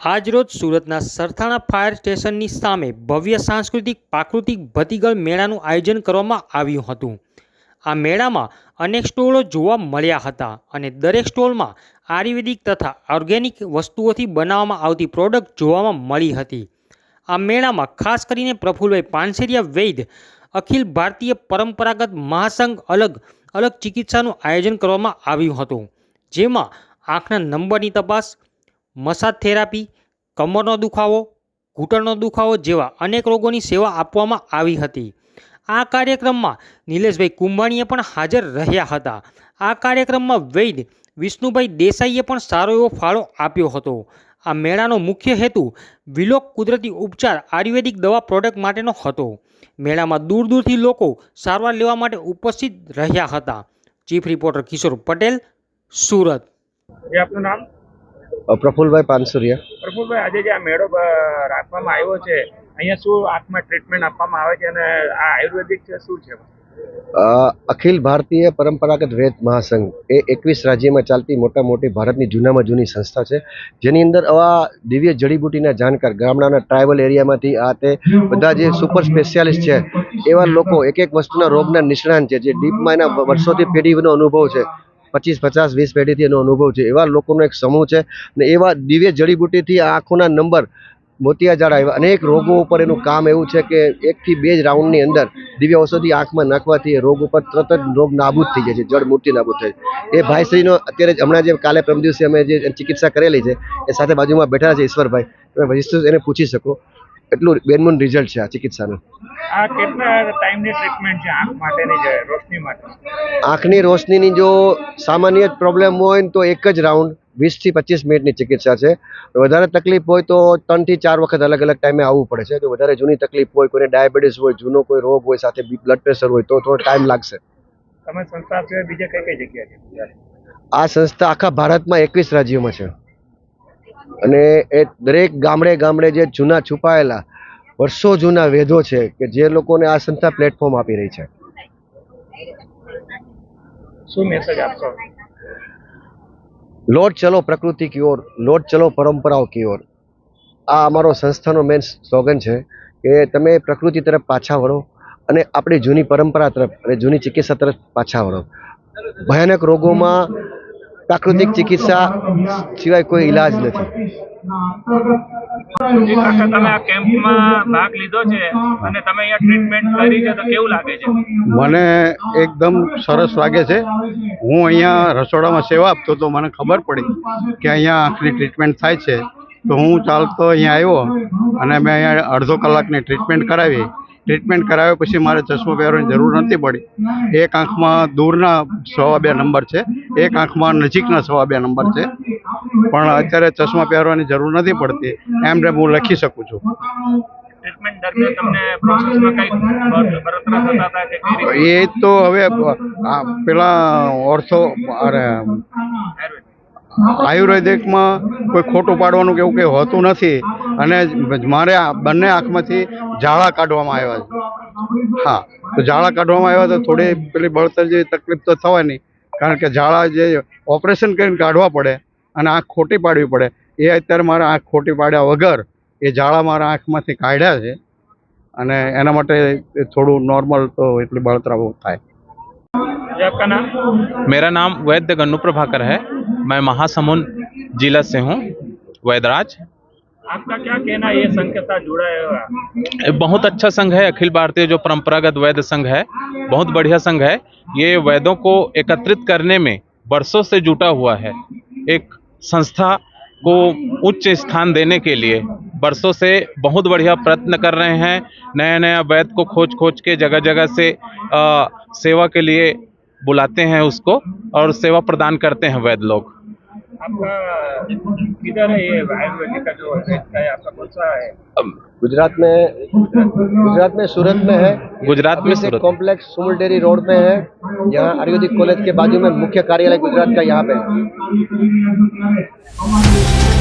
આજરોજ સુરતના સરથાણા ફાયર સ્ટેશનની સામે ભવ્ય સાંસ્કૃતિક પ્રાકૃતિક ભતીગળ મેળાનું આયોજન કરવામાં આવ્યું હતું. આ મેળામાં અનેક સ્ટોલો જોવા મળ્યા હતા અને દરેક સ્ટોલમાં આયુર્વેદિક તથા ઓર્ગેનિક વસ્તુઓથી બનાવવામાં આવતી પ્રોડક્ટ જોવામાં મળી હતી. આ મેળામાં ખાસ કરીને પ્રફુલભાઈ પાનસેરિયા વૈદ, અખિલ ભારતીય પરંપરાગત મહાસંઘ અલગ અલગ ચિકિત્સાનું આયોજન કરવામાં આવ્યું હતું, જેમાં આંખના નંબરની તપાસ મસાજ થેરાપી, કમરનો દુખાવો, ઘૂંટણનો દુખાવો જેવા અનેક રોગોની સેવા આપવામાં આવી હતી. આ કાર્યક્રમમાં નિલેશભાઈ કુંભાણીએ પણ હાજર રહ્યા હતા. આ કાર્યક્રમમાં વૈદ વિષ્ણુભાઈ દેસાઈએ પણ સારો એવો ફાળો આપ્યો હતો. આ મેળાનો મુખ્ય હેતુ વિલોક કુદરતી ઉપચાર આયુર્વેદિક દવા પ્રોડક્ટ માટેનો હતો. મેળામાં દૂર દૂરથી લોકો સારવાર લેવા માટે ઉપસ્થિત રહ્યા હતા. Chief reporter Kishore Patel, Surat. આપનું નામ? અ, પ્રફુલ્લભાઈ પાનસુરિયા. પ્રફુલભાઈ આજે જે આ મેળો રાખવામાં આવ્યો છે અહીંયા શું આંખમાં ટ્રીટમેન્ટ આપવામાં આવે છે અને આ આયુર્વેદિક છે શું છે? અખિલ ભારતીય પરંપરાગત વેદ મહાસંઘ એ એકવીસ રાજ્યમાં ચાલતી મોટા મોટી ભારતની જૂનામાં જૂની સંસ્થા છે. જેની અંદર આવા દિવ્ય જડીબુટીના જાણકાર ગામડાના ટ્રાઇબલ એરિયામાંથી આ તે બધા જે સુપર સ્પેશિયાલિસ્ટ છે એવા લોકો એક એક વસ્તુના રોગના નિષ્ણાંત છે જે ડીપમાં એના વર્ષોથી પેઢીનો અનુભવ છે. પચીસ પચાસ વીસ પેઢીથી એનો અનુભવ છે. એવા લોકોનો એક સમૂહ છે અને એવા દિવ્ય જડીબુટીથી આંખોના નંબર મોતિયાજાળા એવા અનેક રોગો ઉપર એનું કામ એવું છે કે એકથી બે જ રાઉન્ડની અંદર દિવ્ય ઔષધિ આંખમાં નાખવાથી રોગ ઉપર તરત જ રોગ નાબૂદ થઈ જાય છે જળ મૂર્તિ નાબૂદ થાય. એ ભાઈશ્રીનો અત્યારે હમણાં જે કાલે પ્રમ દિવસે અમે જે ચિકિત્સા કરેલી છે, એ સાથે બાજુમાં બેઠા છે ઈશ્વરભાઈ. તમે એને પૂછી શકો. એટલું બેનમૂન રિઝલ્ટ છે આ ચિકિત્સાનું. આ કેટલા ટાઈમની ટ્રીટમેન્ટ છે આંખ માટેની છે રોશની માટે? આંખની રોશનીની જો સામાન્ય જ પ્રોબ્લેમ હોય તો એક જ રાઉન્ડ વીસથી પચીસ મિનિટની ચિકિત્સા છે. વધારે તકલીફ હોય તો ત્રણથી ચાર વખત અલગ અલગ ટાઈમે આવવું પડે છે. જો વધારે જૂની તકલીફ હોય કોઈને ડાયાબિટીસ હોય જૂનો કોઈ રોગ હોય સાથે બ્લડ પ્રેશર હોય તો થોડો ટાઈમ લાગશે. તમે સંસ્થા બીજે કઈ કઈ જગ્યા આ સંસ્થા આખા ભારતમાં એકવીસ રાજ્યોમાં છે. અને એ દરેક ગામડે ગામડે જે જૂના છુપાયેલા વર્ષો જૂના વેધો છે કે જે લોકોને આ સંસ્થા પ્લેટફોર્મ આપી રહી છે. શું મેસેજ આપશો? લોટ ચલો પ્રકૃતિ કી ઓર લોટ ચલો પરંપરાઓ કી ઓર. આ અમારો સંસ્થાનો મેન સ્લોગન છે કે તમે પ્રકૃતિ તરફ પાછા વળો અને આપણી જૂની પરંપરા તરફ અને જૂની ચિકિત્સા તરફ પાછા વળો. ભયાનક રોગોમાં પ્રાકૃતિક ચિકિત્સા સિવાય કોઈ ઈલાજ નથી. તમે આ કેમ્પમાં ભાગ લીધો છે અને તમે અહીંયા ટ્રીટમેન્ટ કરી છે તો કેવું લાગે છે? મને એકદમ સરસ લાગે છે. હું અહીંયા રસોડામાં સેવા આપતો તો મને ખબર પડી કે અહીંયા આંખની ટ્રીટમેન્ટ થાય છે. તો હું ચાલતો અહીંયા આવ્યો અને મેં અહીંયા અડધો કલાકની ટ્રીટમેન્ટ કરાવી. ટ્રીટમેન્ટ કરાવ્યા પછી મારે ચશ્મો પહેરવાની જરૂર નથી પડી. એક આંખમાં દૂરના સવા બે નંબર છે એક આંખમાં નજીકના સવા બે નંબર છે. પણ અત્યારે ચશ્મા પહેરવાની જરૂર નથી પડતી. એમ રેમ હું લખી શકું છું. એ તો હવે આ પેલા ઓર્થો અરે આયુર્વેદિકમાં કોઈ ખોટું પાડવાનું કે એવું કંઈ હોતું નથી. અને મારે આ બંને આંખમાંથી ઝાડા કાઢવામાં આવ્યા છે હા તો ઝાડા કાઢવામાં આવ્યા તો થોડી પેલી બળતર જેવી તકલીફ તો થવાની કારણ કે ઝાડા જે ઓપરેશન કરીને કાઢવા પડે અને આંખ ખોટી પાડવી પડે એ અત્યારે મારે આંખ ખોટી પાડ્યા વગર એ ઝાડા મારા આંખમાંથી કાઢ્યા છે અને એના માટે થોડું નોર્મલ તો એટલી બળતરા બહુ થાય જે આપકા નામ मेरा नाम वैद्य गन्नू प्रभाकर है मैं महासमुंद जिला से हूँ वैदराज आपका क्या कहना है ये संघ के साथ जुड़ा है? बहुत अच्छा संघ है अखिल भारतीय जो परंपरागत वैद्य संघ है बहुत बढ़िया संघ है। ये वैदों को एकत्रित करने में वर्षों से जुटा हुआ है। एक संस्था को उच्च स्थान देने के लिए वर्षों से बहुत बढ़िया प्रयत्न कर रहे हैं। नया नया वैद को खोज खोज के जगह जगह से अ, सेवा के लिए बुलाते हैं उसको और सेवा प्रदान करते हैं वैद्य लोग। आपका किधर है ये आयुर्वेदिक का जो है आपका कौन सा गुजरात में गुजरात में सूरत में है। गुजरात में Surat. Complex Sumul dairy road में है। यहाँ आयुर्वेदिक कॉलेज के बाजू में मुख्य कार्यालय गुजरात का यहाँ पे है।